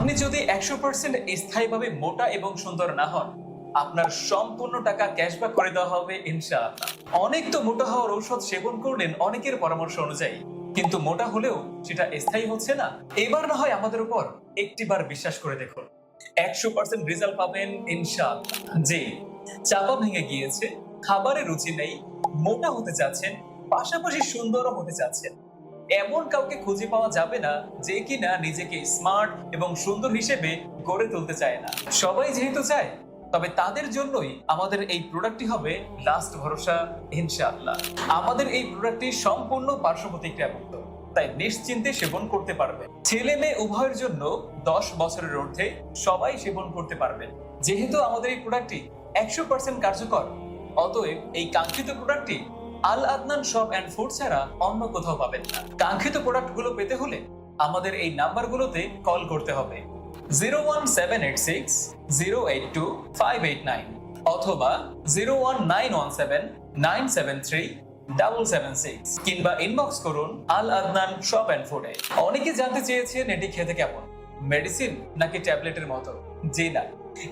আপনি যদি একশো পার্সেন্ট স্থায়ীভাবে মোটা এবং সুন্দর না হন, আপনার সম্পূর্ণ টাকা ক্যাশব্যাক করে দেওয়া হবে ইনশাআল্লাহ। অনেক তো মোটা হওয়ার ঔষধ সেবন করলেন অনেকের পরামর্শ অনুযায়ী। কিন্তু মোটা হলেও সেটা স্থায়ী হচ্ছে না। এবার না হয় আমাদের উপর একটিবার বিশ্বাস করে দেখুন। একশো পার্সেন্ট রেজাল্ট পাবেন ইনশাআল্লাহ। জি, চাপা ভেঙে গিয়েছে, খাবারে রুচি নেই, মোটা হতে চাচ্ছেন পাশাপাশি সুন্দরও হতে চাচ্ছেন এমন কাউকে খুঁজে পাওয়া যাবে না যে কিনা নিজেকে স্মার্ট এবং সুন্দর হিসেবে গড়ে তুলতে চায় না। সবাই যেহেতু চায়, তবে তাদের জন্যই আমাদের এই প্রোডাক্টটি হবে লাস্ট ভরসা, ইনশাআল্লাহ। আমাদের এই প্রোডাক্টটি সম্পূর্ণ পার্শ্ব প্রতিক্রিয়ামুক্ত তাই নিশ্চিন্তে সেবন করতে পারবে। ছেলে মেয়ে উভয়ের জন্য দশ বছরের ঊর্ধ্বে সবাই সেবন করতে পারবেন যেহেতু আমাদের এই প্রোডাক্টটি একশো পার্সেন্ট কার্যকর, অতএব এই কাঙ্ক্ষিত প্রোডাক্টটি Al Adnan shop and food ছাড়া অন্য কোথাও পাবেন না। কাঙ্ক্ষিত প্রোডাক্টগুলো পেতে হলে আমাদের এই নাম্বারগুলোতে কল করতে হবে। Zero one seven eight six zero eight two five eight nine অথবা zero one nine one seven nine seven three double seven six কিংবা ইনবক্স করুন আল আদনান শপ অ্যান্ড ফুডে অনেকে জানতে চেয়েছেন এটি খেতে কেমন? মেডিসিন নাকি ট্যাবলেটের মতো? জি না,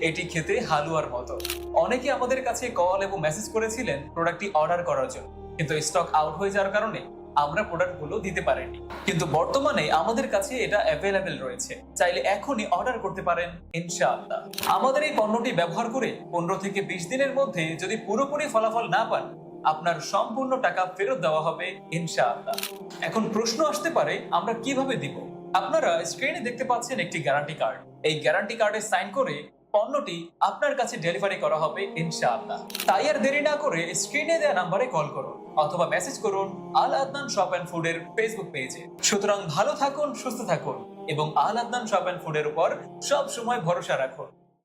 এটি খেতে হালুয়ার মতো। অনেকে আমাদের কাছে কল এবং মেসেজ করেছিলেন প্রোডাক্টটি অর্ডার করার জন্য। কিন্তু স্টক আউট হয়ে যাওয়ার কারণে আমরা প্রোডাক্টগুলো দিতে পারিনি। কিন্তু বর্তমানে আমাদের কাছে এটা অ্যাভেলেবেল রয়েছে। চাইলে এখনই অর্ডার করতে পারেন, ইনশাআল্লাহ। আমাদের এই পণ্যটি ব্যবহার করে পনেরো থেকে বিশ দিনের মধ্যে যদি পুরোপুরি ফলাফল না পান, আপনার সম্পূর্ণ টাকা ফেরত দেওয়া হবে, ইনশাআল্লাহ। এখন প্রশ্ন আসতে পারে, আমরা কীভাবে দিব? আপনারা স্ক্রিনে দেখতে পাচ্ছেন একটি গ্যারান্টি কার্ড এই গ্যারান্টি কার্ডে সাইন করে পণ্যটি আপনার কাছে ডেলিভারি করা হবে ইনশাআল্লাহ। তাই আর দেরি না করে স্ক্রিনে দেওয়া নাম্বারে কল করুন অথবা মেসেজ করুন আল আদনান শপ অ্যান্ড ফুডের ফেসবুক পেজে। সুতরাং ভালো থাকুন, সুস্থ থাকুন এবং আল আদনান শপ অ্যান্ড ফুডের উপর সব সময় ভরসা রাখুন।